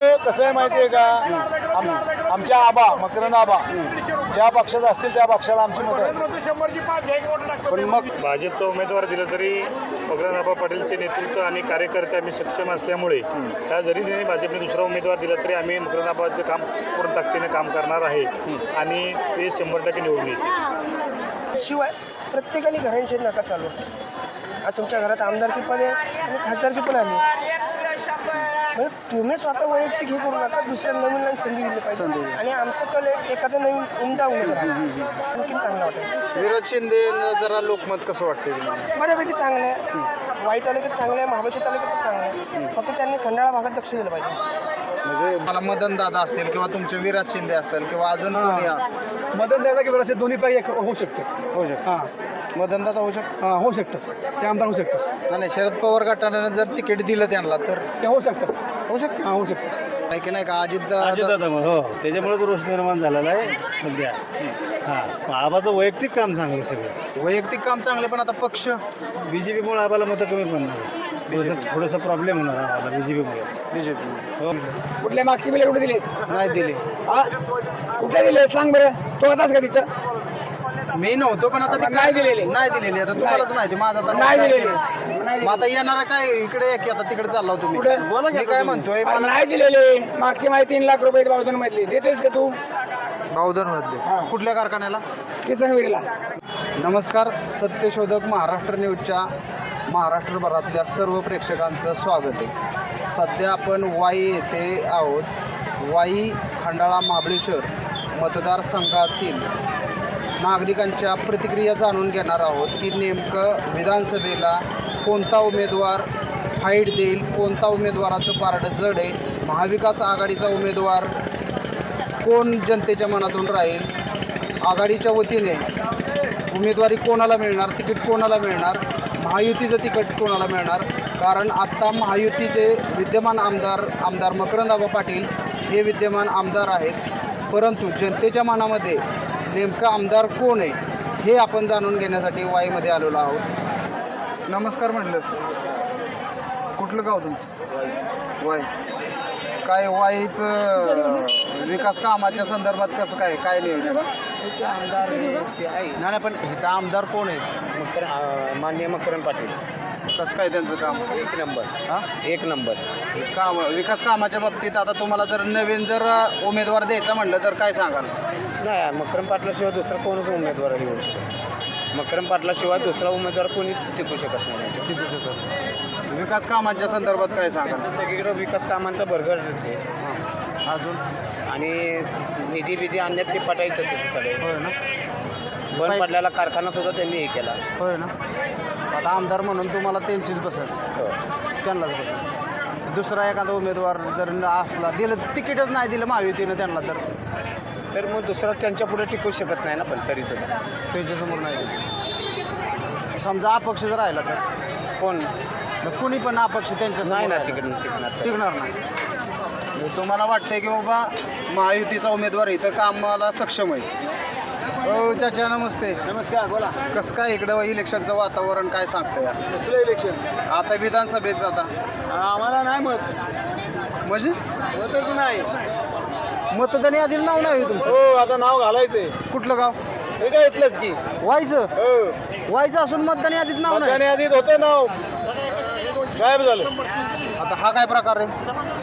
कसं आहे माहिती आहे का? आम- आमच्या आबा मकरंद आबा ज्या पक्षात असतील त्या पक्षाला आमची मतं आहे. पण मग भाजपचा उमेदवार दिला तरी मकरंदाबा पाटीलचे नेतृत्व आणि कार्यकर्ते आम्ही सक्षम असल्यामुळे त्या जरी त्यांनी भाजपने दुसरा उमेदवार दिला तरी आम्ही मकरंदाबाचं काम पूर्ण ताकदीने काम करणार आहे. आणि ते शंभर टक्के निवडून येईल शिवाय प्रत्येकाने घरांशी नका चालू आज तुमच्या घरात आमदारकी पण आहे आणि खासदारकी पण आली म्हणजे तुम्ही स्वतः वैयक्तिक हे करू नका दुसऱ्या नवीन नवीन संधी दिली पाहिजे. आणि आमचं कल एखादा नवीन उमदा उमेदवार आला. आणखीन चांगला वाटेल. विराज शिंदे जरा लोकमत कसं वाटते तुम्हाला? बऱ्यापैकी चांगलं आहे. वाई तालुक्यात चांगलं आहे महाबळेश्वर तालुक्यात पण चांगलं आहे. फक्त त्यांनी खंडाळा भागात लक्ष दिलं पाहिजे. म्हणजे मला मदन दादा असतील किंवा तुमचे विराज शिंदे असेल किंवा अजून कोणी मदत द्यायचा किंवा असे दोन्ही पैकी एक होऊ शकते. होऊ शकतं. हां. मदन दादा होऊ शकतं? हां होऊ शकतं. ते आमदार होऊ शकतं. नाही, नाही शरद पवार गटाने जर तिकीट दिलं त्यांना तर? ते होऊ शकतं. होऊ शकतं. हां होऊ शकतं. नाही की नाही का? अजित दादा अजितदादामुळे हो त्याच्यामुळेच रोष निर्माण झालेला आहे सध्या. हां आबाचं वैयक्तिक काम चांगलं सगळं. वैयक्तिक काम चांगले पण आता पक्ष बी जे पीमुळे आबाला मतं कमी पडणार. थोडंसं थोडंसं प्रॉब्लेम होणार आम्हाला बी जे पीमुळे बीजेपी हो. कुठल्या मागची बिले कुठे दिले? नाही दिली. हा? कुठे दिले? सांग बरं. तो होताच का तिथं? मी नव्हतो पण आता ते नाही दिलेली. नाही दिलेली. आता तुम्हालाच माहिती माझा तर नाही काय दिलेली. केलं. मग आता येणार काय? इकडे एक आता तिकडे चालला हो तुम्ही कुठे? बोला मी काय म्हणतोय? नाही दिलेले. मागची माहिती तीन लाख रुपये बावधन मधली देतोयस का तू? बावधन मधले कुठल्या कारखान्याला? किसनविरीला. नमस्कार सत्यशोधक महाराष्ट्र न्यूजच्या महाराष्ट्रभरातल्या सर्व प्रेक्षकांचं स्वागत आहे. सध्या आपण वाई येथे आहोत. वाई खंडाळा महाबळेश्वर मतदारसंघातील नागरिकांच्या प्रतिक्रिया जाणून घेणार आहोत की नेमकं विधानसभेला कोणता उमेदवार फाईट देईल कोणता उमेदवाराचं पारडं जड आहे महाविकास आघाडीचा उमेदवार कोण जनतेच्या मनातून राहील? आघाडीच्या वतीने उमेदवारी कोणाला मिळणार तिकीट कोणाला मिळणार महायुतीचं तिकीट कोणाला मिळणार? कारण आत्ता महायुतीचे विद्यमान आमदार आमदार मकरंदाबा पाटील हे विद्यमान आमदार आहेत. परंतु जनतेच्या मनामध्ये नेमकं आमदार कोण आहे हे आपण जाणून घेण्यासाठी वाईमध्ये आलेलो आहोत. नमस्कार म्हटलं. कुठलं गाव तुमचं? वाई. काय वाईचं विकास कामाच्या संदर्भात कसं काय काय नियोजन? आमदार नाही पण इथं आमदार कोण आहेत मान्य मकरन पाटील. कसं काय त्यांचं काम? एक नंबर. हा? एक नंबर. काम विकास कामाच्या बाबतीत आता तुम्हाला जर नवीन जर उमेदवार द्यायचा म्हणलं तर काय सांगाल? नाही मकरम पाटलाशिवाय दुसरा कोणच उमेदवार येऊ शकतो मकरम पाटलाशिवाय दुसरा उमेदवार कोणीच टिकू शकत नाही. टिकू शकत विकास कामाच्या संदर्भात काय सांगाल? सगळीकडे विकास कामांचा भरघट ते अजून? आणि निधी बिधी आणण्यात ते पटायचं त्याचं सगळे. होय ना. बंद पडलेला कारखाना सुद्धा त्यांनी हे केला. होय ना. आता आमदार म्हणून तुम्हाला त्यांचीच बसेल. त्यांनाच बसेल दुसरा एखादा उमेदवार जर असला दिलं तिकीटच नाही दिलं महायुतीनं त्यांना तर. तर मग दुसरा त्यांच्या पुढे टिकू शकत नाही ना पण तरी सुद्धा. त्यांच्यासमोर नाही दिलं समजा अपक्ष जर राहिला तर. कोण? मग कुणी पण अपक्ष त्यांच्या नाही ना तिकीट तिकडे टिकणार तर. टिकणार नाही. म्हणजे तुम्हाला वाटतंय की बाबा महायुतीचा उमेदवार इथं कामाला सक्षम आहे. हो चाचा नमस्ते. नमस्कार बोला. कसं काय इकडं इलेक्शनचं वातावरण काय सांगतं या कसलं इलेक्शन? आता विधानसभेचं आता. आम्हाला नाही मत. म्हणजे? मतच नाही. मतदान यादीला नाव नाही होय तुमचं? हो आता नाव घालायचंय. कुठलं गाव? हे काय इथलंच की. वायचं? हो. वायचं असून मतदान यादीत नाव नाही. मतदान यादीत होतं नाव. गायब झालं. आता हा काय प्रकार आहे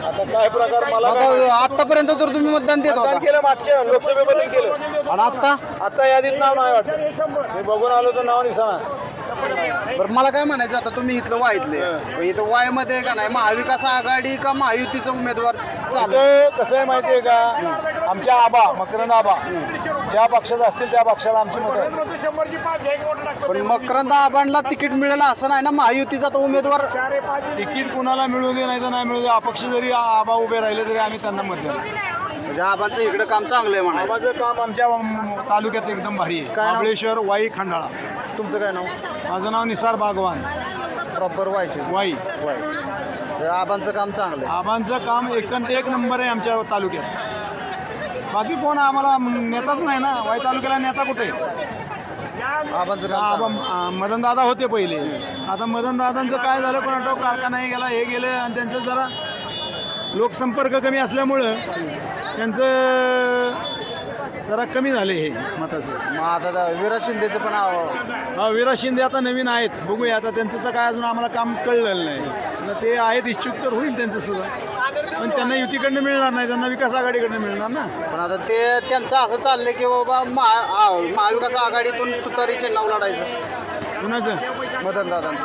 आता काय प्रकार मला काय माहिती. आता आतापर्यंत तर तुम्ही मतदान देत मतदान होता. केलं मागच्या लोकसभेबद्दल केलं. आणि आता आता यादीत नाव नाही वाटत मी बघून आलो तर नाव निसाना. बरं मला काय म्हणायचं आता तुम्ही इथलं वाईतले हं. इथं वायमध्ये का नाही महाविकास आघाडी का महायुतीचा उमेदवार चालू इथं कसं आहे माहिती आहे का आमच्या आबा मकरंद आबा ज्या पक्षात असतील त्या पक्षाला आमची मतं आहे. पण मकरंद आबांना तिकीट मिळेल असं नाही ना? महायुतीचा तो उमेदवार तिकीट कुणाला मिळू दे नाही तर नाही मिळू दे. अपक्ष जरी आबा उभे राहिले तरी आम्ही त्यांना मत देणार. म्हणजे आबांचं इकडे काम चांगलं आहे म्हणा आबाचं काम आमच्या तालुक्यात एकदम भारी आहे. काय नाव? महाबळेश्वर वाई खंडाळा. तुमचं काय नाव? माझं नाव निसार बागवान. प्रॉपर व्हायचे वाई. आबांचं काम चांगलं आहे आबांचं काम एक एक नंबर आहे आमच्या तालुक्यात. बाकी कोण आम्हाला नेताच नाही ना? वाई तालुक्याला नेता कुठे? मदन दादा होते पहिले. आता मदन दादांचं काय झालं? कोणाटो कारखाना हे गेला हे गेले आणि त्यांचं जरा लोकसंपर्क कमी असल्यामुळं त्यांचं जरा कमी झाले हे मताचं. मग आता विराज शिंदेचं पण हा विराज शिंदे आता नवीन आहेत. बघूया आता त्यांचं तर काय अजून आम्हाला काम कळलेलं नाही. ते आहेत इच्छुक तर होईल त्यांचं सुद्धा. पण त्यांना युतीकडनं मिळणार नाही त्यांना विकास आघाडीकडनं मिळणार ना? पण आता ते त्यांचं असं चाललंय की बाबा महा आ- महाविकास आघाडीतून तुतारीचे नाव लढायचं. कुणाचं? मदन दादांचं.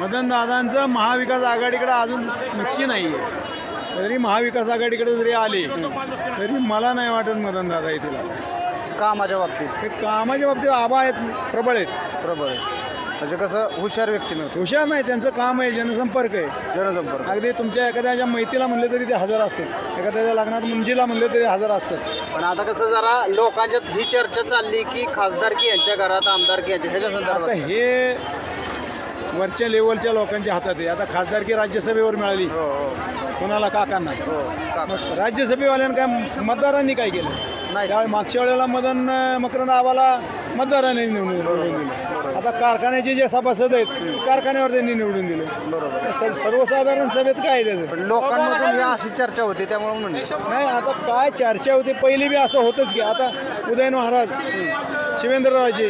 मदन दादांचं महाविकास आघाडीकडे अजून नक्की नाही आहे जरी महाविकास आघाडीकडे जरी आले तरी मला नाही वाटत मदन दादा येतील कामाच्या बाबतीत. हे कामाच्या बाबतीत आबा आहेत प्रबळ आहेत. प्रबळ आहे. म्हणजे कसं हुशार व्यक्तिमत्व हुशार नाही त्यांचं काम आहे जनसंपर्क आहे. जनसंपर्क. अगदी तुमच्या एखाद्याच्या मैतीला म्हणलं तरी ते हजर असतात एखाद्याच्या लग्नात मुंजीला म्हणलं तरी हजर असतात पण आता कसं जरा लोकांच्यात ही चर्चा चालली की खासदारकी यांच्या घरात आमदारकी यांच्या ह्याच्या आता संदर्भात हे वरच्या लेवलच्या लोकांच्या हातात आहे. आता खासदारकी राज्यसभेवर मिळाली. हो हो. कोणाला काकांना? हो का- मग राज्यसभेवाल्यांनी काय मतदारांनी काय केलं? नाही. त्यावेळी मागच्या वेळेला मदन मकरंद आबाला मतदारांनी निवडून निवडून दिलं आता कारखान्याचे जे सभासद आहेत कारखान्यावर त्यांनी निवडून दिले. बरोबर. स- सर्वसाधारण सभेत काय आहे त्याचं? पण लोकांमधून ही अशी चर्चा होती त्यामुळे म्हणले नाही आता काय चर्चा होते पहिली बी असं होतच की आता उदयन महाराज शिवेंद्रराजे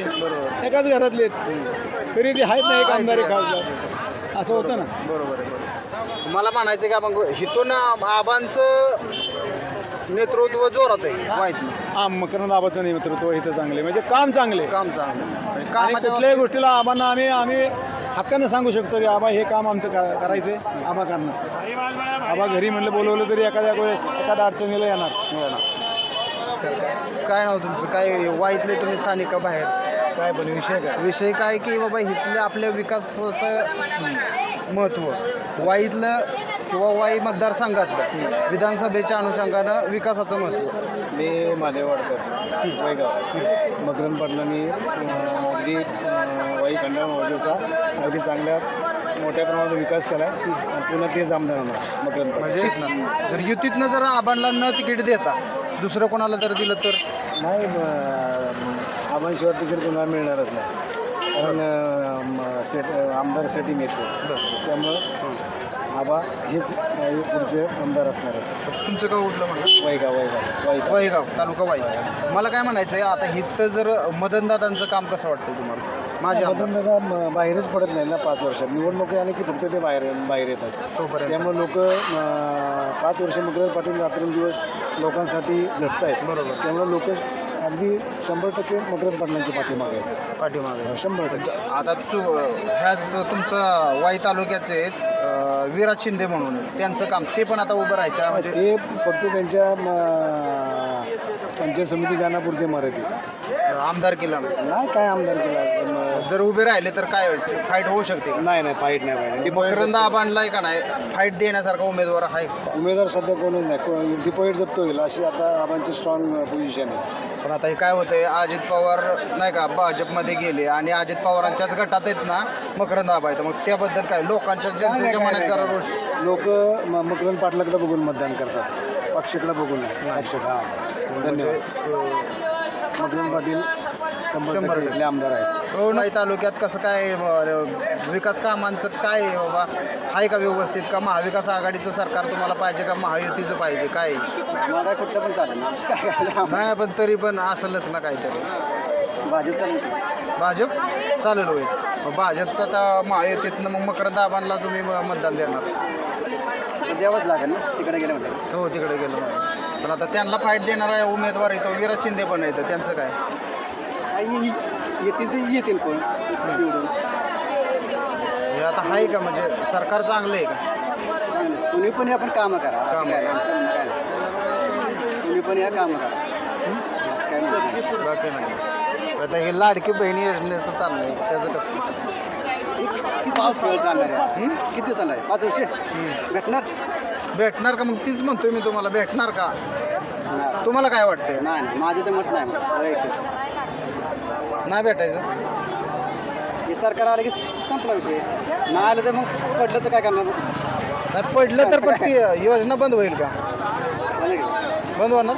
एकाच घरातले आहेत. तरी ते आहेत ना एक आमदार एक खासदार. असं होतं ना. बरोबर आहे बरोबर मला म्हणायचं का मग हिथून आबांचं नेतृत्व जोरात आहे माहीत नाही. हा मकरंद आबाचं नेतृत्व इथं चांगले. म्हणजे काम चांगले. काम चांगलं. म्हणजे आणि कामाच्या कुठल्याही गोष्टीला आबांना आम्ही आम्ही हक्कानं सांगू शकतो की आबा हे काम आमचं का करायचं आबा करणार. आबा घरी म्हणलं बोलवलं तरी एखाद्या वेळेस एखाद्या अडचणीला येणार. काय नाव तुमचं? काय वाईतले तुम्ही स्थानिक का बाहेर? काय पण विषय काय? विषय काय की बाबा इथल्या आपल्या विकासाचं महत्त्व. वाईतलं किंवा वाई मतदारसंघातलं विधानसभेच्या अनुषंगानं विकासाचं महत्त्व. मी मादेवाडकर वैगाव. मकरंद पाटलांनी अं, अगदी वाई खंडाळ महोदयचा अगदी चांगल्या मोठ्या प्रमाणात विकास केला आहे आणि पुन्हा तेच आमदार होणार म्हणजे जर युतीतनं जर आबांना न तिकीट देता दुसरं कोणाला जर दिलं तर? नाही आबांशिवाय तिकीट तुम्हाला मिळणारच नाही. कारण म, सेट आमदार सेटिंग येते. त्यामुळं आबा हेच पुढचे आमदार असणार आहेत. तुमचं गाव उठलं म्हणलं? वैगाव वैगाव. वैगाव. वयगाव तालुका वाई मला काय म्हणायचं आहे आता इथं जर मदनदादांचं काम कसं वाटतं तुम्हाला? माझ्या दादा बाहेरच पडत नाही ना पाच वर्षात. निवडणुकी आले की फक्त ते बाहेर बाहेर येतात. त्यामुळे लोक पाच वर्ष मकरंद पाटील रात्रंदिवस लोकांसाठी झटत आहेत बरोबर. त्यामुळे लोक अगदी शंभर टक्के मकरंद पाटलांच्या पाठीमागे आहेत पाठीमागे शंभर टक्के. आता चु ह्याच तुमचं वाई तालुक्याचेच अं, विराज शिंदे म्हणून आहे. त्यांचं काम ते पण आता उभं राहायचं म्हणजे ते फक्त त्यांच्या म, पंचायत समिती गाण्यापुरते मराठी. आमदार केला नाही काय आमदार केला? जर उभे राहिले तर काय फाईट होऊ शकते? नाही नाही फाईट नाही पाहिजे मकरंद आबांना का नाही? फाईट देण्यासारखा उमेदवार आहे. उमेदवार सध्या कोणच नाही. डिपॉझिट जप्त होईल अशी आता आबांची स्ट्रॉंग पोझिशन आहे. पण आता हे काय होतंय? अजित पवार नाही का भाजपमध्ये गेले आणि अजित पवारांच्याच गटात आहेत ना मकरंद आबा आहेत. मग त्याबद्दल काय? लोकांच्या जनतेच्या मनात जरा रोष. लोक मकरंद पाटलाकडे बघून मतदान करतात. पक्षाकडे बघून. पक्षात हा. धन्यवाद. मकरंद पाटील शंभर टक्के आमदार आहेत. वाई तालुक्यात कसं काय अं, विकास कामांचं काय आहे बाबा? आहे का व्यवस्थित? का महाविकास आघाडीचं सरकार तुम्हाला पाहिजे का महायुतीचं पाहिजे? काय आहे? मला कुठलं पण चालेल नाही नाही, पण तरी पण असलच ना काहीतरी. भाजप चालेल भाजप? चालेल होईल. भाजपचं आता महायुतीतनं मग मकरंद आबांना तुम्ही मतदान देणार. द्यावंच लागेल ना? तिकडे गेलं म्हणजे हो तिकडे गेलो. पण आता त्यांना फाईट देणारा उमेदवार आहे तो विराज शिंदे पण येतं त्यांचं काय? येतील ते येतील कोण? निवडून हे आता आहे का? म्हणजे सरकार चांगलं आहे का? चांगलं. तुम्ही पण या पण कामं करा. कामं. काय आमचं म्हणणं काय? नाही. तुम्ही पण या कामं करा. नाही. बाकी नाही. आता हे लाडकी बहिणी योजनेचं चाललंय. त्याचं कसं? पाच वेळ चालणार आहे. हं? किती चालणार आहे? पाच वर्ष? भेटणार? भेटणार का? मग तीच म्हणतोय मी तुम्हाला. भेटणार का? नाही. तुम्हाला काय वाटतंय? नाही माझं तर मत नाही. नाही भेटायचं. हे सरकार आलं की संपला विषय. नाही आलं तर मग पडलं तर काय करणार? नाही पडलं तर पण ती योजना बंद होईल का? झालं की? बंद होणार?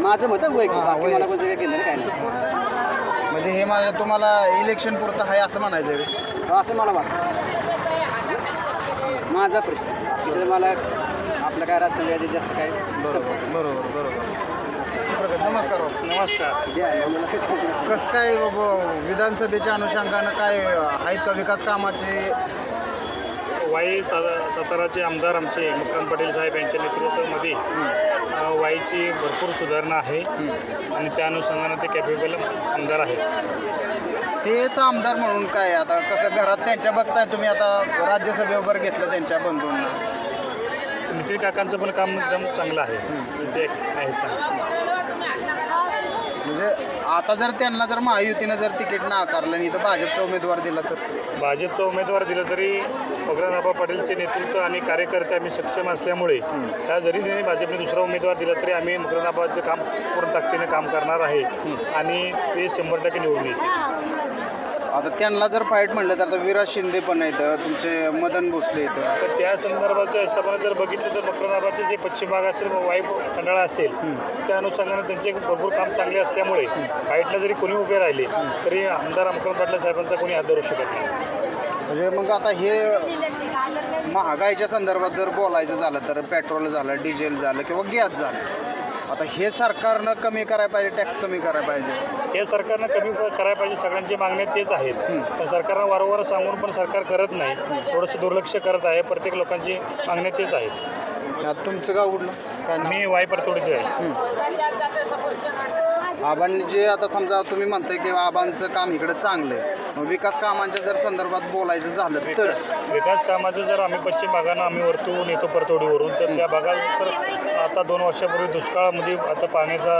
माझं मत आहे वैयक्तिक हा, बाकी मला कोणतं काही केलं नाही, काय नाही. म्हणजे हे मला तुम्हाला इलेक्शन पुरतं आहे असं म्हणायचं आहे असं मला वाटतं. माझा प्रश्न तिथे मला आपलं काय राजकारणाचे जास्त काय बरोबर बरोबर बरोबर. नमस्कार बाबा. नमस्कार. कसं काय बाबा विधानसभेच्या अनुषंगानं काय आहेत का विकास कामाचे? वाई सा साताराचे आमदार आमचे मुक्राम पटेल साहेब यांच्या नेतृत्वामध्ये वाईची भरपूर सुधारणा आहे आणि त्या अनुषंगाने ते कॅपेबल आमदार आहेत. तेच आमदार म्हणून काय आता कसं घरात त्यांच्या बघताय तुम्ही आता राज्यसभेवर घेतलं त्यांच्या बंधूंना. नितीन काकांचं पण काम एकदम चांगलं आहे. ते आहे चांगलं. म्हणजे आता जर त्यांना जर महायुतीनं जर तिकीट नाकारलं आणि इथं भाजपचा उमेदवार दिला तर? भाजपचा उमेदवार दिला तरी मकरंदाबा पाटीलचे नेतृत्व आणि कार्यकर्ते आम्ही सक्षम असल्यामुळे त्या जरी त्यांनी भाजपने दुसरा उमेदवार दिला तरी आम्ही मकरंदाबादचं काम पूर्ण ताकदीने काम करणार आहे. आणि ते शंभर टक्के निवडून येतील. आता त्यांना जर फाईट म्हणलं तर आता विराज शिंदे पण आहेत तुमचे मदन भोसले आहेत. तर त्या संदर्भाच्या हिशोबाने जर बघितलं तर मकरंदाबादचे जे पश्चिम भाग असेल वाईब खंडाळा असेल त्या अनुषंगाने त्यांचे भरपूर काम चांगले असल्यामुळे फाईटला जरी कोणी उभे राहिले तरी आमदार अमकरण पाटला साहेबांचा कोणी हात धरू शकत नाही. म्हणजे मग आता हे महागाईच्या संदर्भात जर बोलायचं झालं तर पेट्रोल झालं डिझेल झालं किंवा गॅस झालं आता हे सरकारनं कमी करायला पाहिजे टॅक्स कमी करायला पाहिजे. हे सरकारनं कमी करायला पाहिजे सगळ्यांची मागण्या तेच आहेत पण सरकारनं वारंवार सांगून पण सरकार करत नाही. थोडंसं दुर्लक्ष करत आहे प्रत्येक लोकांची मागण्या तेच आहेत तुमचं गाव कुठलं? नाव? मी वाय परतोडीचे आहे. आबांनी जे आता समजा तुम्ही म्हणताय की आबांचं काम इकडे चांगलं आहे. मग विकास कामांच्या जर संदर्भात बोलायचं झालं तर? विकास कामाचं जर आम्ही पश्चिम भागानं आम्ही वरतून येतो परतोडीवरून तर त्या भागात तर आता दोन वर्षापूर्वी दुष्काळामध्ये आता पाण्याचा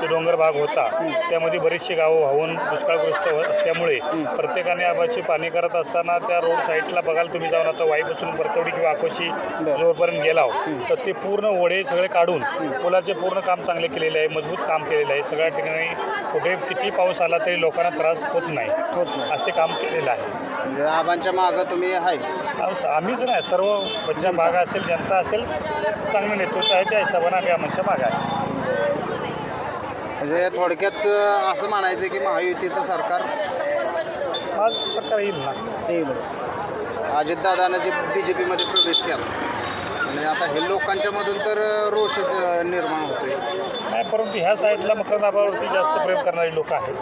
जो डोंगर भाग होता त्यामध्ये बरीचशी गावं वाहून दुष्काळग्रस्त असल्यामुळे प्रत्येकाने आबाची पाणी करत असताना त्या रोड साईडला बघाल तुम्ही जाऊन आता वाईपासून परतोडी किंवा आकोशी जोरपर्यंत गेलाव तर ते पूर्ण ओढे सगळे काढून पुलाचे पूर्ण काम चांगले केलेले आहे मजबूत काम केलेलं आहे सगळ्या ठिकाणी कुठे किती पाऊस आला तरी लोकांना त्रास होत नाही. होत नाही. असे काम केलेलं आहे. म्हणजे आबांच्या मागं तुम्ही आहे. आम्ही- आम्हीच नाही सर्व पश्चिम भाग असेल जनता असेल चांगलं नेतृत्व आहे त्या हिशोबाने आम्ही आमच्या भाग आहे. म्हणजे थोडक्यात अं, असं म्हणायचं की महायुतीचं सरकार आज सरकार येईल ना. येईलच. अजितदादानं जे बी जे पीमध्ये प्रवेश केला. आणि आता हे लोकांच्या मधून तर अं, निर्माण होतोय. नाही परंतु ह्या साईडला मकरंदाबावरती जास्त प्रेम करणारी लोक आहेत.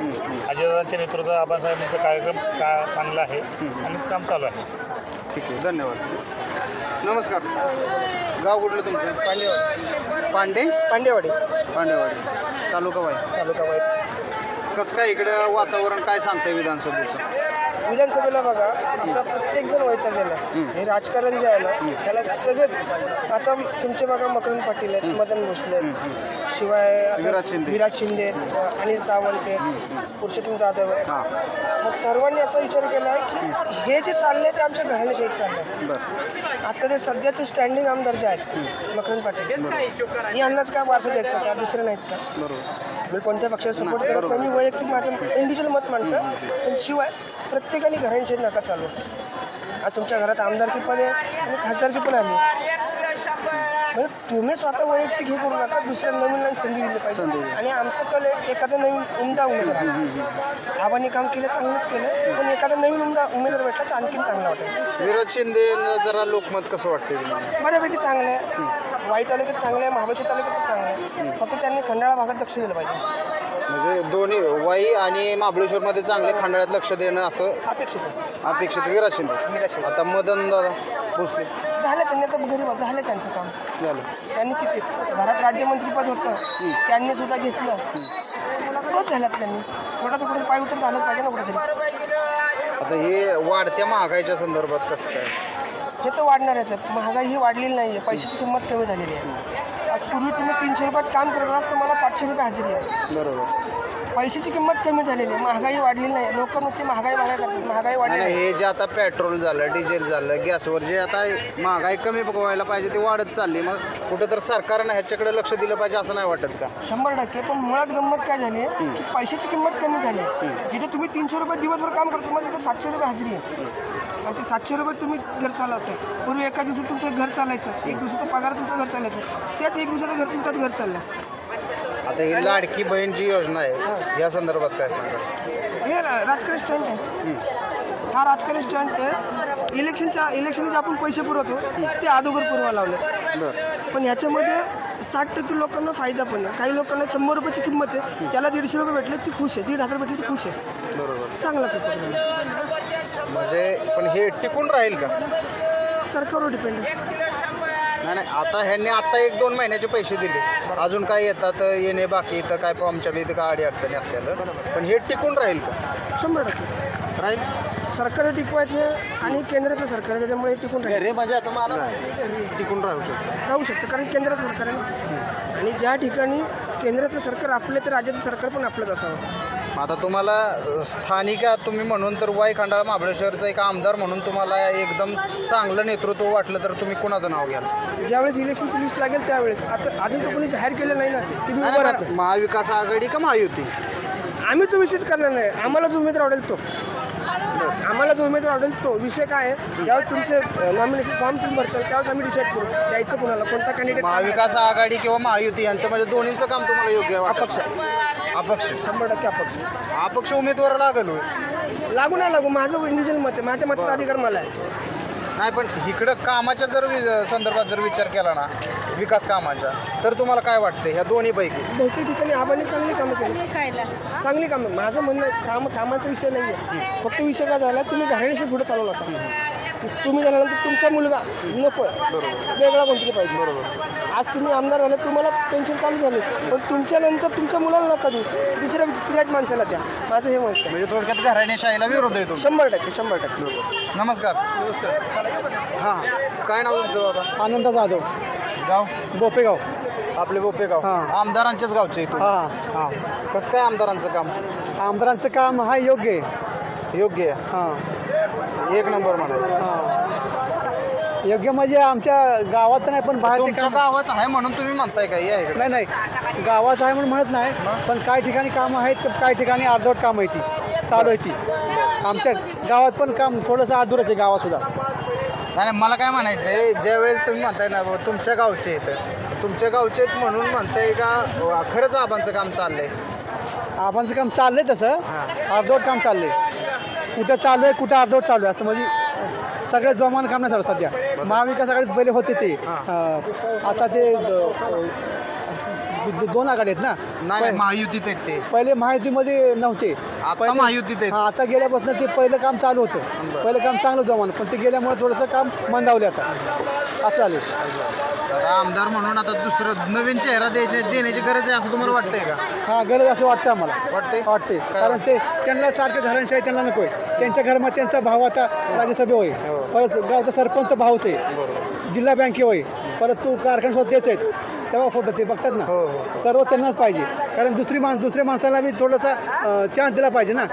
अजयदादांच्या नेतृत्वात आबासाहेबांचा कार्यक्रम का चांगला आहे आणि काम चालू आहे. ठीक आहे धन्यवाद. नमस्कार. गाव कुठलं तुमचं? पांडेवाडी. पांडे? पांडेवाडी. पांडेवाडी. तालुका वाई. तालुका वाईट कसं काय इकडं वातावरण काय सांगतंय विधानसभेचं? विधानसभेला बघा आता प्रत्येक जण वैतागलेला आहे. हे राजकारण जे आहे ना त्याला सगळेच आता तुमचे बघा मकरंद पाटील आहेत मदन भोसले आहेत. शिवाय आता विराज शिंदे. आहेत, अनिल सावंत आहेत पुरुषोत्तम जाधव आहेत. हां. ह्या सर्वांनी असा विचार केला आहे की हे जे चाललंय ते आमच्या घराण्याशी चाललंय आता ते सध्याचे स्टँडिंग आमदार जे आहेत मकरंद पाटील. यांनाच काय वारसा द्यायचं का? दुसरे नाहीत का? बरोबर. मी कोणत्या पक्षाला सपोर्ट करत नाही मी वैयक्तिक माझं इंडिव्हिज्युअल मत मांडतो पण शिवाय प्रत्येकाने घरांशी नका चालू. आज तुमच्या घरात आमदारकी पण आहे आणि खासदारकी पण आली म्हणजे तुम्ही स्वतः वैयक्तिक हे करू नका दुसऱ्या नवीन नवीन संधी दिली पाहिजे. आणि आमचं कल आहे एखादा नवीन उमदा उमेदवार. आबांनी काम केलं चांगलंच केलं पण एखादा नवीन उमदा उमेदवार भेटला तर आणखीन चांगला वाटेल. विराज शिंदे जरा लोकमत कसं वाटतंय तुम्हाला? बऱ्यापैकी चांगलं आहे. वाई तालुक्यात चांगलं आहे महाबळेश्वर तालुक्यात पण चांगलं आहे. फक्त त्यांनी खंडाळा भागात लक्ष दिलं पाहिजे. म्हणजे दोन्ही वाई आणि महाबळेश्वरमध्ये चांगले खंडाळ्यात लक्ष देणं असं अपेक्षित आहे. अपेक्षित विराज शिंदे. विराज शिंदे. आता मदन दादा भोसले. झालं त्यांनी आता गरीब झालं त्यांचं काम. झालं. त्यांनी किती? घरात राज्यमंत्रीपद होतं. त्यांनी सुद्धा घेतलं. बस झाल्यात त्यांनी? थोडा कुठे पाय उतर झालंच पाहिजे ना कुठेतरी. आता हे वाढत्या महागाईच्या संदर्भात कसं काय? हे तर वाढणार आहे महागाई ही वाढलेली नाही आहे. पैशाची किंमत कमी झालेली आहे. आज पूर्वी तुम्ही तीनशे रुपयात काम करत असता तुम्हाला सातशे रुपये हजेरी आहे. बरोबर. पैशाची किंमत कमी झालेली आहे. महागाई वाढलेली नाही लोक नुसती महागाई महागाई करतात महागाई आहे. हे जे आता पेट्रोल झालं डिझेल झालं गॅसवर जे आता महागाई कमी व्हायला पाहिजे ते वाढत चालली. मग कुठं तर सरकारनं ह्याच्याकडे लक्ष दिलं पाहिजे असं नाही वाटत का? शंभर टक्के. पण मुळात गंमत काय झाली आहे? की पैशाची किंमत कमी झाली आहे. जिथे तुम्ही तीनशे रुपये दिवसभर काम करतो तुम्हाला तिथे सातशे रुपये हजेरी आहे. आणि ते सातशे रुपये तुम्ही घर चालवताय. पूर्वी एका दिवसात तुमचं घर चालायचं एक दिवसाचा पगार तुमचं घर चालायचं. त्याच एक दिवसाचं घर तुमचं घर चाललं. आता ही लाडकी बहीण जी योजना आहे या संदर्भात काय सांगा हे रा- राजकारण स्टंट आहे. हा राजकारण स्टंट आहे. इलेक्शनच्या इलेक्शनचे आपण पैसे पुरवतो ते अगोदर पुरवा लावले. बरं. पण ह्याच्यामध्ये साठ टक्के लोकांना फायदा पण आहे. काही लोकांना शंभर रुपयाची किंमत आहे त्याला दीडशे रुपये भेटले ती खुश आहे. दीड हजार भेटले ती खुश आहे. बरोबर. चांगलाच उपक्रम आहे. म्हणजे पण हे टिकून राहील का? सरकारवर डिपेंड आहे. नाही नाही आता ह्यांनी आता एक दोन महिन्याचे पैसे दिले. अजून काय येतात येणे बाकी इथं काय आमच्याकडे इथं काय अडी अडचणी असतात पण हे टिकून राहील का? शंभर टक्के. राहील? सरकारने टिकवायचं आणि केंद्राचं सरकार आहे, त्याच्यामुळे टिकून राहील. म्हणजे आता मला टिकून राहू शकतो. राहू शकतं कारण केंद्राचं सरकार आहे आणि ज्या ठिकाणी केंद्रातलं सरकार आपले तर राज्याचं सरकार पण आपलंच असावं. आता तुम्हाला स्थानिक आहात तुम्ही म्हणून तर वाई खंडाळा महाबळेश्वरचा एक आमदार म्हणून तुम्हाला एकदम चांगलं नेतृत्व वाटलं तर तुम्ही कुणाचं नाव घ्याल? ज्यावेळेस इलेक्शनची लिस्ट लागेल त्यावेळेस. आता अजून तर कोणी जाहीर केलं नाही ना. मी उभं राहतो महाविकास आघाडी का महायुती? आम्ही तो विषयच करणार नाही. आम्हाला जो उमेदवार आवडेल तो. आम्हाला जो उमेदवार आवडेल तो. विषय काय आहे? ज्यावेळेस तुमचे नॉमिनेशन फॉर्म तुम्ही भरताल त्यावेळेस आम्ही डिसाईड करू. द्यायचं कोणाला? कोणता कॅन्डिडेट महाविकास आघाडी किंवा महायुती यांचं म्हणजे दोन्हीचं काम तुम्हाला योग्य वाटतं? अपक्ष. अपक्ष. शंभर टक्के अपक्ष. अपक्ष उमेदवार लागल होय. लागू नाही लागू माझं इंडिव्हिज्युअल मत आहे माझ्या मताचा अधिकार मला आहे. नाही पण इकडं कामाच्या जर वि- संदर्भात जर विचार केला ना विकास कामाच्या तर तुम्हाला काय वाटतं ह्या दोन्ही पैकी? बहुतेक ठिकाणी आबांनी चांगली कामं केली. चांगली कामं. माझं म्हणणं काम कामाचा विषय नाही आहे फक्त विषय काय झाला तुम्ही घराण्याशी पुढे चालू नका. तुम्ही झाल्यानंतर तुमचा मुलगा. नको. वेगळा कोणतरी पाहिजे. बरोबर. आज तुम्ही आमदार झाले तुम्हाला पेन्शन चालू झाली. पण तुमच्यानंतर तुमच्या मुलाला नका देऊ. दुसऱ्या दुसऱ्याच माणसाला द्या. माझं हे मत आहे. म्हणजे थोडक्यात घराण्याशाहीला विरोध तुमचा. शंभर टक्के शंभर टक्के. नमस्कार. नमस्कार. हां. काय नाव तुमचं बाबा? आनंद जाधव. गाव? बोपेगाव. आपले बोपेगाव. हां. आमदारांच्याच गावचे हां. हां. कसं काय आमदारांचं काम? आमदारांचं काम हा योग्य आहे. योग्य आहे. हां. एक नंबर म्हणायचं. हां. योग्य म्हणजे आमच्या गावात नाही पण बाहेर तुमच्या काम गावाचं आहे म्हणून तुम्ही म्हणताय का? या इकडे. नाही नाही. गावाचं आहे म्हणून म्हणत नाही पण काही ठिकाणी कामं आहेत तर काही ठिकाणी अर्धवट काम आहे ती. चालू आहे ती. आमच्या गावात पण काम थोडंसं अधुरच आहे गावात सुद्धा. नाही मला काय म्हणायचं आहे ज्यावेळेस तुम्ही म्हणताय ना बाबा तुमच्या गावचे आहेत. तुमच्या गावचे आहेत म्हणून म्हणताय का खरंच आबांचं काम चाललंय? आबांचं काम चाललंय तसं. अर्धवट काम चाललंय. कुठं चालू आहे कुठं अर्धवट चालू आहे? असं म्हणजे सगळ्यात जोमान काम नाही चालू सध्या. महाविकास आघाडीत पहिले होते ते. आता ते दोन आघाडी आहेत ना? नाही महायुतीत आहेत ते. पहिले महायुतीमध्ये नव्हते. आता महायुतीत आहेत. हा आता गेल्यापासून ते पहिलं काम चालू होतं. पहिलं काम चांगलं जोमान पण ते गेल्यामुळे थोडंसं काम मंदावले आता. असं झाले आता आमदार म्हणून आता दुसरं नवीन चेहरा देणे देण्याची गरज आहे असं तुम्हाला वाटतंय का? हा गरज असं वाटतं आम्हाला. वाटतंय? वाटते. कारण ते त्यांना सारखं घरांशाही त्यांना नको आहे. त्यांच्या घरामध्ये त्यांचा भाव आता राज्यसभे होय परत गावचा सरपंच भावच आहे. जिल्हा बँके होय परत तू कारखाना सुद्धा तेच आहेत. तेव्हा फोटो ते बघतात ना. सर्व त्यांनाच पाहिजे. कारण दुसरी माणस दुसऱ्या माणसाला बी थोडासा चान्स दिला पाहिजे ना.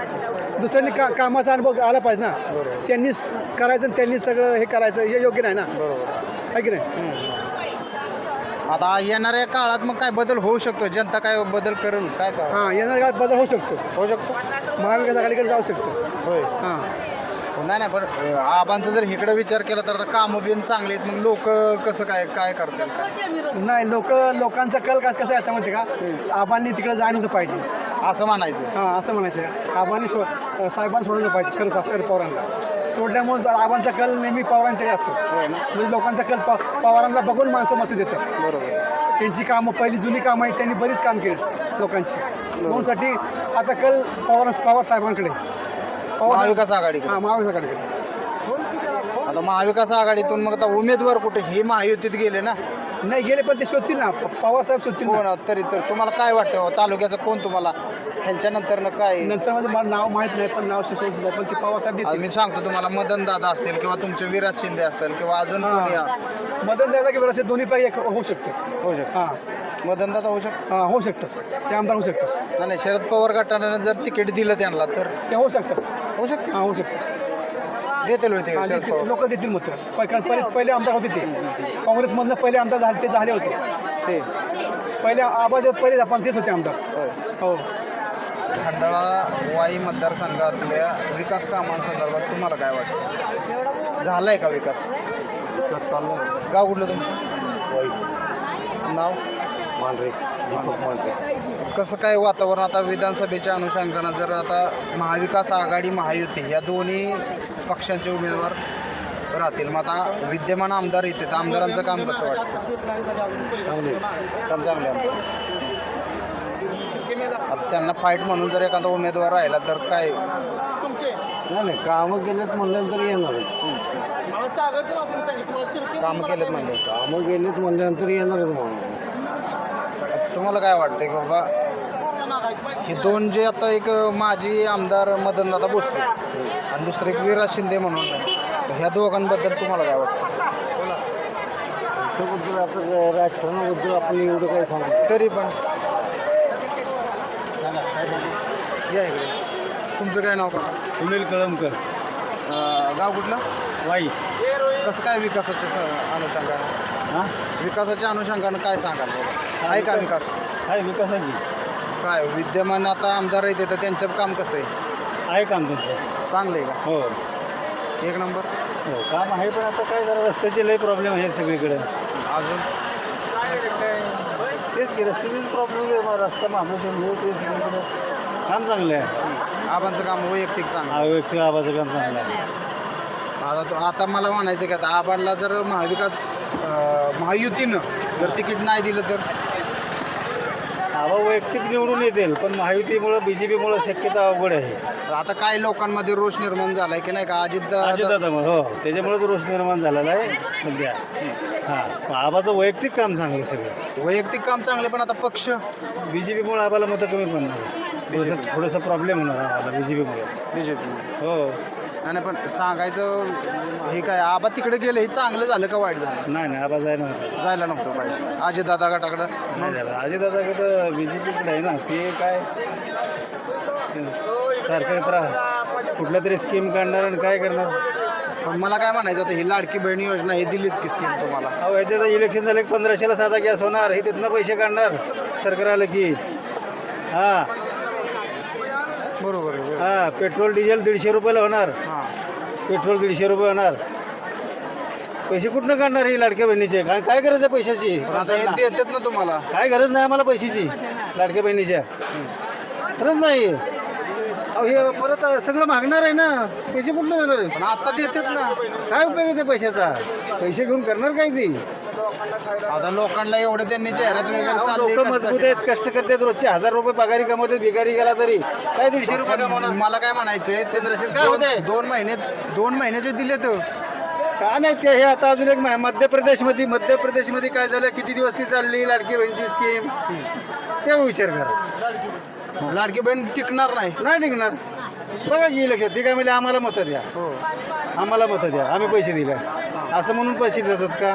दुसऱ्यांनी का कामाचा अनुभव आला पाहिजे ना. त्यांनीच करायचं त्यांनी सगळं हे करायचं हे योग्य नाही ना. आहे की नाही? आता येणाऱ्या काळात मग काय बदल होऊ शकतो? जनता काय बदल करेल? काय करा? हां येणाऱ्या काळात बदल होऊ शकतो. होऊ शकतो? महाविकास आघाडीकडे जाऊ शकतो. होय. हां. नाही नाही पण अ, आबांचा जर इकडे विचार केला तर आता कामं बिन चांगली आहेत. मग लोक कसं काय काय करतात? नाही लोक लोकांचा कल का कसं आहे माहिती का? आबांनी तिकडे जाणवलं पाहिजे. असं म्हणायचं. हां असं म्हणायचं. आबांनी सो साहेबांनी सोडलं पाहिजे शरद शरद पवारांना. सोडल्यामुळे आबांचा कल नेहमी पवारांच्याकडे असतो. होय ना. म्हणजे लोकांचा कल प पवारांना बघून माणसं मतं देतात बरोबर. त्यांची कामं पहिली जुनी कामं आहेत त्यांनी बरीच काम केली लोकांची. म्हणूनसाठी आता कल पवार पवार साहेबांकडे. पवार महाविकास आघाडीकडे. हां महाविकास आघाडीकडे. आता महाविकास आघाडीतून मग आता उमेदवार कुठे हे महायुतीत गेले ना. नाही गेले पण ते शोधतील ना. प- पवार साहेब शोधतील ना. कोण तरी तर तुम्हाला काय वाटतं? हो, तालुक्याचं कोण तुम्हाला? ह्यांच्यानंतर काय? नंतर म्हणजे मला नाव माहीत नाही पण नाव सुचवलं पण ते पवार साहेब आज देतील. मी सांगतो तुम्हाला मदन दादा असतील किंवा तुमचे विराज शिंदे असेल किंवा अजून कोणी हां मदन द्यायचा की दोन्ही पैकी एक होऊ शकतं. होऊ शकतो. हां. मदन दादा होऊ शकतो? हां होऊ शकतं. ते आमदार होऊ शकतं. नाही, नाही शरद पवार गटानं जर तिकीट दिलं त्यांना तर? ते होऊ शकतं. होऊ शकते. हां होऊ शकतं. देतील होते शरद पवार लोक देतील मत कारण पहिले पहिले आमदार होते ते. काँग्रेसमधनं पहिले आमदार झाले ते झाले होते. ते. पहिले आबाज पहिले आपण तेच होते आमदार. होय. हो. खंडाळा वाई मतदारसंघातल्या विकास कामांसंदर्भात तुम्हाला काय वाटतं? झालाय का विकास? गाव कुठलं तुमचं? नाव? मांढरे दीपक मांढरे. कसं काय वातावरण आता विधानसभेच्या अनुषंगानं? जर आता महाविकास आघाडी महायुती या दोन्ही पक्षांचे उमेदवार राहतील मग आता विद्यमान आमदार येते तर आमदारांचं काम कसं वाटतं? काम चांगलं. आता त्यांना फाईट म्हणून जर एखादा उमेदवार राहिला तर काय? नाही नाही कामं केलेत म्हणल्यानंतर येणारच काम केलेत म्हणजे कामं केलेत म्हणल्यानंतर येणारच म्हणून. तुम्हाला काय वाटतंय की बाबा हे दोन जे आता एक माजी आमदार मदनदादा भोसले आणि दुसरे एक विराज शिंदे म्हणून तर ह्या दोघांबद्दल तुम्हाला काय वाटतं त्याबद्दल आपण राजकारणाबद्दल आपण एवढं काही सांगू तरी पण. या इकडे. तुमचं काय नाव? का सुनील कळमकर. गाव कुठलं? वाई. कसं काय विकासाच्या स- अनुषंगानं? हां? विकासाच्या अनुषंगानं काय सांगाल बाबा? आहे का विकास आहे विकासाची काय विद्यमान आता आमदार येते तर त्यांचं काम कसं आहे? आहे काम त्यांचं. चांगलं आहे हो. का एक नंबर? हो काम आहे पण आता काय जरा रस्त्याचे लय प्रॉब्लेम आहेत सगळीकडे. अजून? तेच की रस्त्याचेच प्रॉब्लेम रस्ता महाबळेश्वर हे ते सगळीकडे. काम चांगलं आहे. आबांचं काम वैयक्तिक चांगलं हा व्यक्ती आवाचं काम चांगलं आहे. आता तो आता मला म्हणायचं की आता आबांना जर महाविकास अं, महायुतीनं जर तिकीट नाही दिलं तर? आबा वैयक्तिक निवडून येतील पण महायुतीमुळं बी जे पीमुळं शक्यता अवघड आहे. आता काही लोकांमध्ये रोष निर्माण झालाय की नाही का? अजित अजितदादामुळे हो. त्याच्यामुळेच रोष निर्माण झालेला आहे सध्या. हां आबाचं वैयक्तिक काम चांगलं आहे सगळं. वैयक्तिक काम चांगले पण आता पक्ष? बी जे पीमुळे आबाला मतं कमी पडणार. थोडंसं थोडंसं प्रॉब्लेम होणार आम्हाला बी जे पीमुळे बीजेपी हो. आणि पण सांगायचं हे काय आबा तिकडे गेले हे चांगलं झालं का वाईट झालं? नाही नाही आबा जायला जायला नव्हतं पाहिजे. अजित दादा गटाकडं? नाही झालं अजितदादाकडं बी जे पीकडे आहे ना ते काय? ते सारखं तर कुठल्या तरी स्कीम काढणार आणि काय करणार? पण मला काय म्हणायचं आता ही लाडकी बहीण योजना हे दिलीच की स्कीम तुम्हाला? अहो याच्यात इलेक्शन झालं की पंधराशेला साधा गॅस होणार हे तिथनं पैसे काढणार. सरकार आलं की. हां. बरोबर आहे हां पेट्रोल डिझेल दीडशे रुपयाला होणार. हां. पेट्रोल दीडशे रुपये होणार. पैसे कुठनं काढणार ही लाडक्या बहिणीचे? काय काय गरज आहे पैशाची? आता हे देतात ना तुम्हाला. काय गरज नाही आम्हाला पैशाची लाडक्या बहिणीच्या. खरंच नाही. अहो हे परत सगळं मागणार आहे ना. पैसे कुठनं जाणार आहे? पण आता देतात ना. काय उपयोग आहे त्या पैशाचा? पैसे घेऊन करणार काय ती? आता लोकांना एवढे त्यांनी जाहिरात वगैरे चालली लोक मजबूत आहेत कष्ट करतात रोजचे हजार रुपये पगारी कमवतात भिकारी गेला तरी. काय दीडशे रुपये कमवणार? मला काय म्हणायचंय ते काय होतंय? दोन- महिने दोन महिन्याचे दिले तर. का नाही ते हे आता अजून एक मध्य प्रदेशमध्ये मध्य प्रदेशमध्ये काय झालं? किती दिवस ती चालली लाडकी बहिणीची स्कीम ते विचार करा. लाडकी बहीण टिकणार नाही. नाही टिकणार. बघा की इलेक्शन ती काय म्हणजे आम्हाला मतं द्या. हो आम्हाला मतं द्या. आम्ही पैसे दिले. असं म्हणून पैसे देतात का?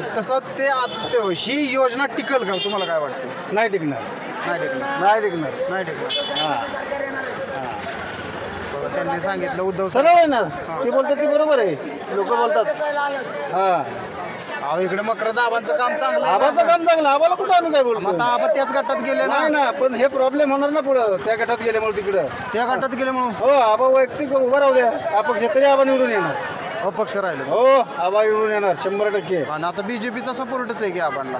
तसं ते आता ते- ही योजना टिकल का? तुम्हाला काय वाटतं? नाही टिकणार. नाही टिकणार. नाही टिकणार. नाही टिकणार. हां. बरं, त्यांनी सांगितलं उद्धव सरळ आहे ना? ते बोलतात ते बरोबर आहे. लोक बोलतात. हां. अहो इकडे मकर आबांचं काम चांगलं आहे. आबाचं काम चांगलं आबाला कुठं आम्ही काय मग बोलतो आता आबा त्याच गटात गेले ना. नाही ना पण हे प्रॉब्लेम होणार ना पुढं. त्या गटात गेल्यामुळे तिकडं. त्या गटात गेले म्हणून. हो आबा वैयक्तिक उभं राहू द्या. अपक्ष तरी आबा निवडून येणार. अपक्ष राहिले. हो आबा निवडून येणार शंभर टक्के. आणि आता बीजेपीचा सपोर्टच आहे की आबांना?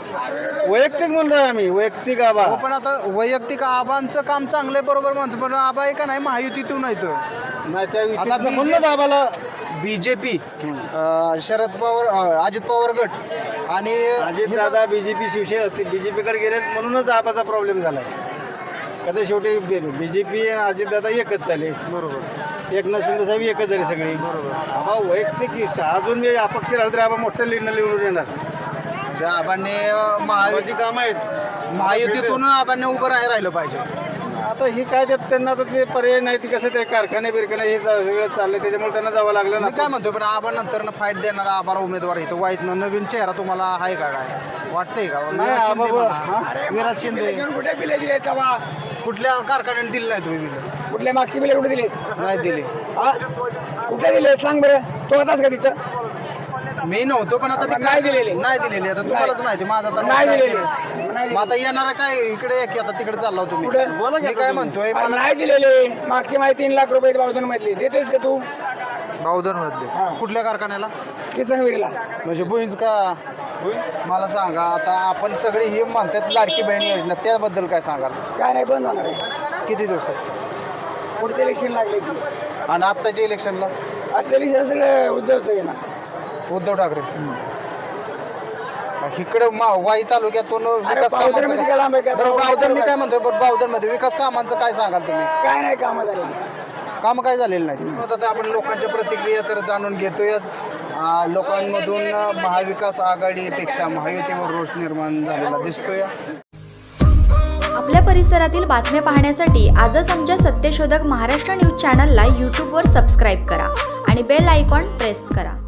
वैयक्तिक म्हणलोय आम्ही वैयक्तिक आबा. हो पण आता वैयक्तिक आबांचं काम चांगलं आहे बरोबर म्हणतो पण आबा आहे का नाही महायुतीतून तर नाही त्या आता युतीतनं आबाला बीजेपी शरद पवार अं, अजित पवार गट. आणि अजित दादा बीजेपी शिवसेना बीजेपीकडे गेले म्हणूनच आबाचा प्रॉब्लेम झालाय. कधी शेवटी बीजेपी आणि अजित दादा एकच झाले. बरोबर. एकनाथ शिंदे साहेब एकच झाले सगळी. आबा वैयक्तिक अजून मी अपक्ष राहिलं तरी आबा मोठं लिहिणं लिहून येणार म्हणजे आबांनी अं, महायु आबाची कामं आहेत. महायुतीतून आबांनी उभं राहायला राहिलं पाहिजे. आता ही काय त्यात त्यांना आता ते पर्याय नाही ती कसं ते कारखाने बिरखाने हे चा- वेगळं चाललंय त्याच्यामुळे त्यांना जावं लागलं ना. मी काय म्हणतो पण आबा नंतर फाईट देणारा आबाला उमेदवार इथं. वाईट नवीन चेहरा तुम्हाला आहे का काय? वाटतंय का? नाही, ब- म्हणा. शिंदे. कुठल्या कारखान्याने दिलं नाही तुम्ही बिल? कुठले मागचे बिले कुठे दिले? नाही दिले. हा? कुठे दिले? सांग बरं. तो होताच का तिथं? मी नव्हतो पण आता ते नाही दिलेले. नाही दिलेले. आता तुम्हालाच माहिती माझा तर नाही काय दिलेले. मग आता येणार काय? इकडे एक आता तिकडे चालला तुम्ही कुठे? बोला की काय म्हणतोय? अरे नाही दिलेले. मागची माहिती तीन लाख रुपये बावधन मधली देतोयस का तू? बावधन मधले हा. कुठल्या कारखान्याला? किसनविरीला म्हणजे भुईंज का? मला सांगा आता आपण सगळे हे म्हणतात लाडकी बहीण योजना त्याबद्दल काय सांगाल? काय नाही बंद होणार आहे. किती दिवसात? पुढचे इलेक्शन लागले की. आणि आत्ताच्या इलेक्शनला आजच्या इलेक्शन सगळं उद्धवचं येणार उद्धव ठाकरे. इकडे मा वाई तालुक्यातून विकास कामांचं काय-? बरं, बावधन मी काय म्हणतोय? बरं, बावधनमध्ये विकास कामांचं काय सांगाल तुम्ही? काय नाही कामं झालेली. काम काय झालेलं नाही आता आपण लोकांच्या प्रतिक्रिया तर जाणून घेतोयच. लोकांमधून महाविकास आघाडीपेक्षा महायुतीवर रोष निर्माण झालेला दिसतोय. आपल्या परिसरातील बातम्या पाहण्यासाठी आजच आमच्या सत्यशोधक महाराष्ट्र न्यूज चॅनलला यूट्यूबवर सबस्क्राईब करा आणि बेल आयकॉन प्रेस करा.